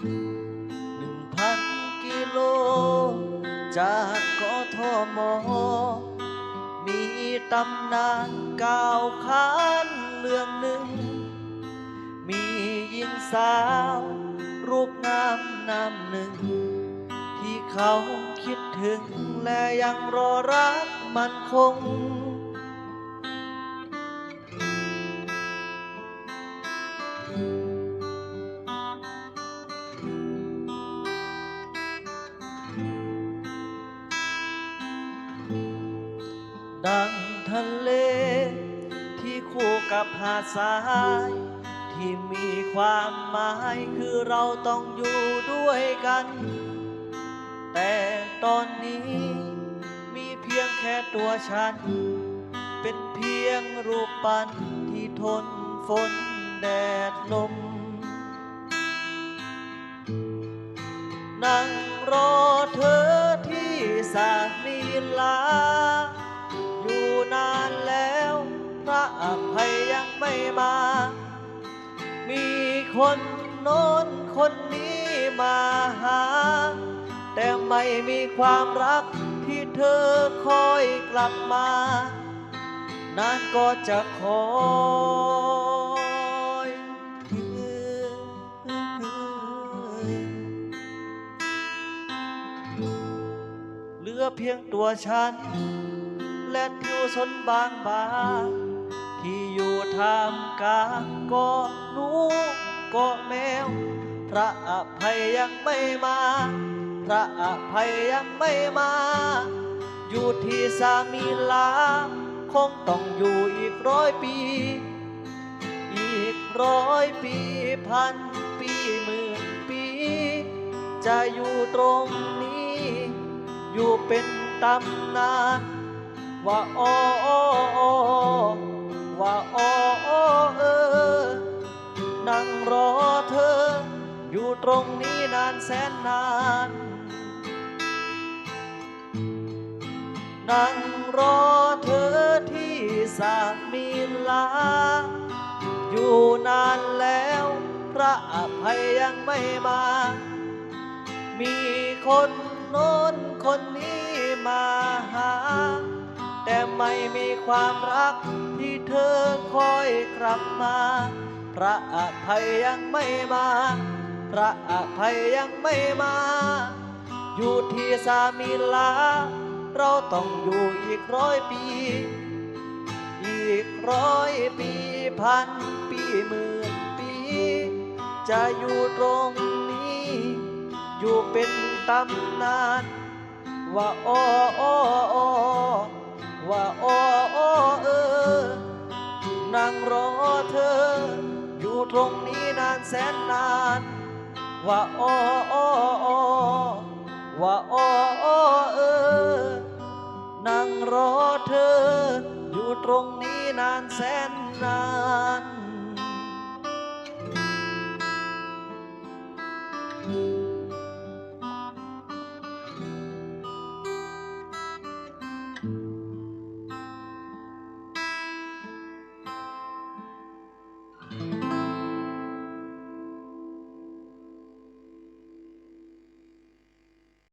หนึ่งพันกิโล จากกทม มีตำนานกล่าวขานเรื่องหนึ่ง มีหญิงสาว รูปงามนามหนึ่ง ที่เขาคิดถึงและยังรอรักมันคง ดังทะเล ที่คู่กับหาดทราย ที่มีความหมายคือเราต้องอยู่ด้วยกัน แต่ตอนนี้มีเพียงแค่ตัวฉัน เป็นเพียงรูปปั้นที่ทนฝนแดดลมนั่งรอเธอที่สามีลา ไม่มา มีคนโน้นคนนี้มาหา แต่ไม่มีความรักที่เธอคอยกลับมา นานก็จะคอยเหลือเพียงตัวฉัน และผิวสนบางบาง ที่อยู่ท่ามกลางเก็หนูเก็แมว พระอภัยยังไม่มา พระอภัยยังไม่มา อยู่ที่สามีลา คงต้องอยู่อีกร้อยปี อีกร้อยปีพันปีหมื่นปี จะอยู่ตรงนี้ อยู่เป็นตำนานว่าอ้อ ตรงนี้นานแสนนาน นั่งรอเธอที่สามีลา อยู่นานแล้ว พระอภัยยังไม่มา มีคนโน้นคนนี้มาหา แต่ไม่มีความรักที่เธอคอยกลับมา พระอภัยยังไม่มา พระอภัยยังไม่มา อยู่ที่สามีลา เราต้องอยู่อีกร้อยปี อีกร้อยปีพันปีหมื่นปี จะอยู่ตรงนี้ อยู่เป็นตำนาน ว่าอ้ออ้ออ้อว่าอ้ออ้อเออนั่งรอเธอ อยู่ตรงนี้นานแสนนาน ว่าอ้ออ้ออ้อว่าอ้ออ้อเออนั่งรอเธอ อยู่ตรงนี้นานแสนนาน